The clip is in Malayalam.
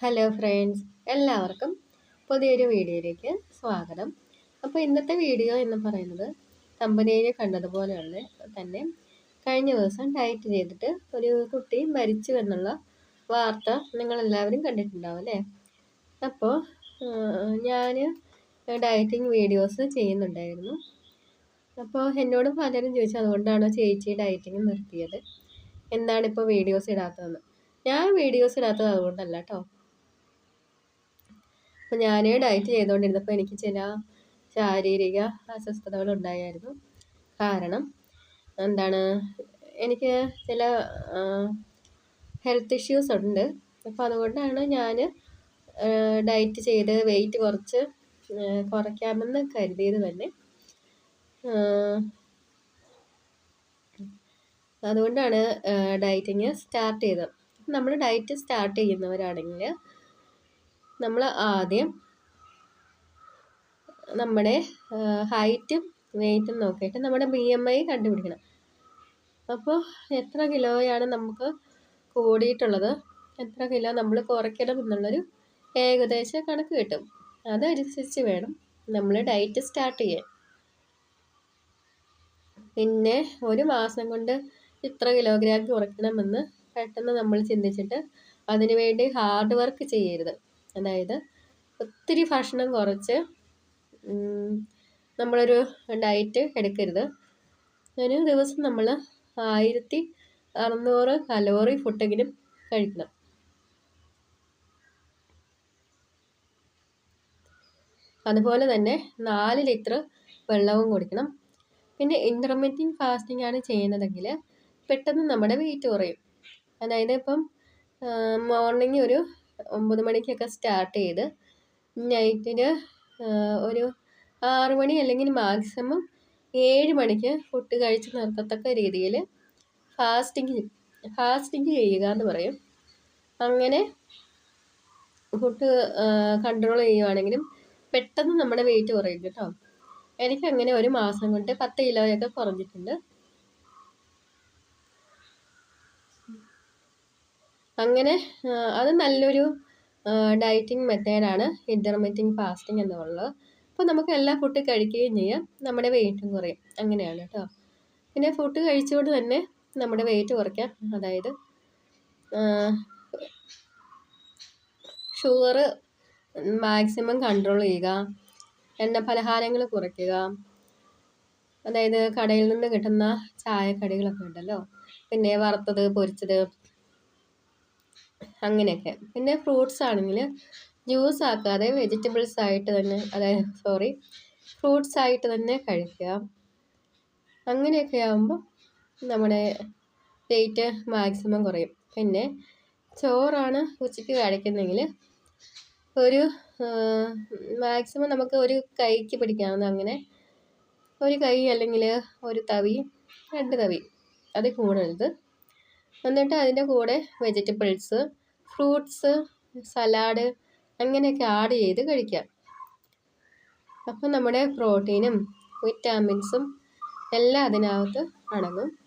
ഹലോ ഫ്രണ്ട്സ് എല്ലാവർക്കും പുതിയൊരു വീഡിയോയിലേക്ക് സ്വാഗതം. അപ്പോൾ ഇന്നത്തെ വീഡിയോ എന്ന് പറയുന്നത് കമ്പനിയിൽ കണ്ടതുപോലെയുള്ള തന്നെ കഴിഞ്ഞ ദിവസം ഡയറ്റ് ചെയ്തിട്ട് ഒരു കുട്ടി മരിച്ചു എന്നുള്ള വാർത്ത നിങ്ങളെല്ലാവരും കണ്ടിട്ടുണ്ടാവും അല്ലേ? അപ്പോൾ ഞാൻ ഡയറ്റിങ് വീഡിയോസ് ചെയ്യുന്നുണ്ടായിരുന്നു. അപ്പോൾ എന്നോട് പലരും ചോദിച്ചു അതുകൊണ്ടാണോ ചേച്ചി ഡയറ്റിങ് നിർത്തിയത്? എന്താണിപ്പോൾ വീഡിയോസ് ഇടാത്തതെന്ന്? ഞാൻ വീഡിയോസ് ഇടാത്തത് അതുകൊണ്ടല്ല കേട്ടോ. അപ്പോൾ ഞാൻ ഡയറ്റ് ചെയ്തുകൊണ്ടിരുന്നപ്പോൾ എനിക്ക് ചില ശാരീരിക അസ്വസ്ഥതകൾ ഉണ്ടായിരുന്നു കാരണം എന്താണ് എനിക്ക് ചില ഹെൽത്ത് ഇഷ്യൂസ് ഉണ്ട്. അപ്പോൾ അതുകൊണ്ടാണ് ഞാൻ ഡയറ്റ് ചെയ്ത് വെയിറ്റ് കുറച്ച് കുറയ്ക്കാമെന്ന് കരുതിയത് തന്നെ. അതുകൊണ്ടാണ് ഡയറ്റിങ് സ്റ്റാർട്ട് ചെയ്തത്. നമ്മൾ ഡയറ്റ് സ്റ്റാർട്ട് ചെയ്യുന്നവരാണെങ്കിൽ നമ്മൾ ആദ്യം നമ്മുടെ ഹൈറ്റും വെയിറ്റും നോക്കിയിട്ട് നമ്മുടെ ബി എം ഐ കണ്ടുപിടിക്കണം. അപ്പോൾ എത്ര കിലോയാണ് നമുക്ക് കൂടിയിട്ടുള്ളത്? എത്ര കിലോ നമ്മൾ കുറയ്ക്കണം എന്നുള്ളൊരു ഏകദേശ കണക്ക് കിട്ടും. അതനുസരിച്ച് വേണം നമ്മൾ ഡയറ്റ് സ്റ്റാർട്ട് ചെയ്യാൻ. പിന്നെ ഒരു മാസം കൊണ്ട് ഇത്ര കിലോഗ്രാം കുറയ്ക്കണമെന്ന് പെട്ടെന്ന് നമ്മൾ ചിന്തിച്ചിട്ട് അതിനുവേണ്ടി ഹാർഡ് വർക്ക് ചെയ്യരുത്. അതായത് ഒത്തിരി ഭക്ഷണം കുറച്ച് നമ്മളൊരു ഡയറ്റ് എടുക്കരുത്. ഒരു ദിവസം നമ്മൾ ആയിരത്തി അറുന്നൂറ് കലോറി ഫുഡെങ്കിലും കഴിക്കണം. അതുപോലെ തന്നെ നാല് ലിറ്റർ വെള്ളവും കുടിക്കണം. പിന്നെ ഇന്റർമീഡിയറ്റ് ഫാസ്റ്റിംഗ് ആണ് ചെയ്യുന്നതെങ്കിൽ പെട്ടെന്ന് നമ്മുടെ വെയിറ്റ് കുറയും. അതായത് ഇപ്പം മോർണിംഗ് ഒരു ഒമ്പത് മണിക്കൊക്കെ സ്റ്റാർട്ട് ചെയ്ത് നൈറ്റിന് ഒരു ആറ് മണി അല്ലെങ്കിൽ മാക്സിമം ഏഴ് മണിക്ക് ഫുഡ് കഴിച്ച് നിർത്തത്തക്ക രീതിയിൽ ഫാസ്റ്റിംഗ് ഫാസ്റ്റിംഗ് ചെയ്യുക എന്ന് പറയും. അങ്ങനെ ഫുഡ് കൺട്രോൾ ചെയ്യുവാണെങ്കിലും പെട്ടെന്ന് നമ്മുടെ വെയിറ്റ് കുറയും കേട്ടോ. എനിക്കങ്ങനെ ഒരു മാസം കൊണ്ട് പത്ത് കിലോയൊക്കെ കുറഞ്ഞിട്ടുണ്ട്. അങ്ങനെ അത് നല്ലൊരു ഡയറ്റിംഗ് മെത്തേഡാണ് ഇന്റർമീറ്റിങ് ഫാസ്റ്റിംഗ് എന്നുള്ളത് അപ്പോൾ നമുക്ക് എല്ലാ ഫുഡ് കഴിക്കുകയും ചെയ്യാം. നമ്മുടെ വെയിറ്റും കുറയും. അങ്ങനെയാണ് കേട്ടോ പിന്നെ ഫുഡ് കഴിച്ചുകൊണ്ട് തന്നെ നമ്മുടെ വെയിറ്റ് കുറയ്ക്കാം. അതായത് ഷുഗർ മാക്സിമം കൺട്രോൾ ചെയ്യുക. എണ്ണ പലഹാരങ്ങൾ കുറയ്ക്കുക. അതായത് കടയിൽ നിന്ന് കിട്ടുന്ന ചായക്കടികളൊക്കെ ഉണ്ടല്ലോ. പിന്നെ വറുത്തത് പൊരിച്ചത് അങ്ങനെയൊക്കെ. പിന്നെ ഫ്രൂട്ട്സ് ആണെങ്കിൽ ജ്യൂസ് ആക്കാതെ വെജിറ്റബിൾസ് ആയിട്ട് തന്നെ അതായത് സോറി ഫ്രൂട്ട്സ് ആയിട്ട് തന്നെ കഴിക്കുക. അങ്ങനെയൊക്കെ ആകുമ്പോൾ നമ്മുടെ വെയിറ്റ് മാക്സിമം കുറയും. പിന്നെ ചോറാണ് ഉച്ചയ്ക്ക് കഴിക്കുന്നെങ്കിൽ ഒരു മാക്സിമം നമുക്ക് ഒരു കൈക്ക് പിടിക്കാവുന്ന അങ്ങനെ ഒരു കൈ അല്ലെങ്കിൽ ഒരു തവി രണ്ട് തവി അത് കൂടരുത്. എന്നിട്ട് അതിന്റെ കൂടെ വെജിറ്റബിൾസ് ഫ്രൂട്ട്സ് സലാഡ് അങ്ങനെയൊക്കെ ആഡ് ചെയ്ത് കഴിക്കാം. അപ്പം നമ്മുടെ പ്രോട്ടീനും വിറ്റാമിൻസും എല്ലാം അതിനകത്ത് അടങ്ങും.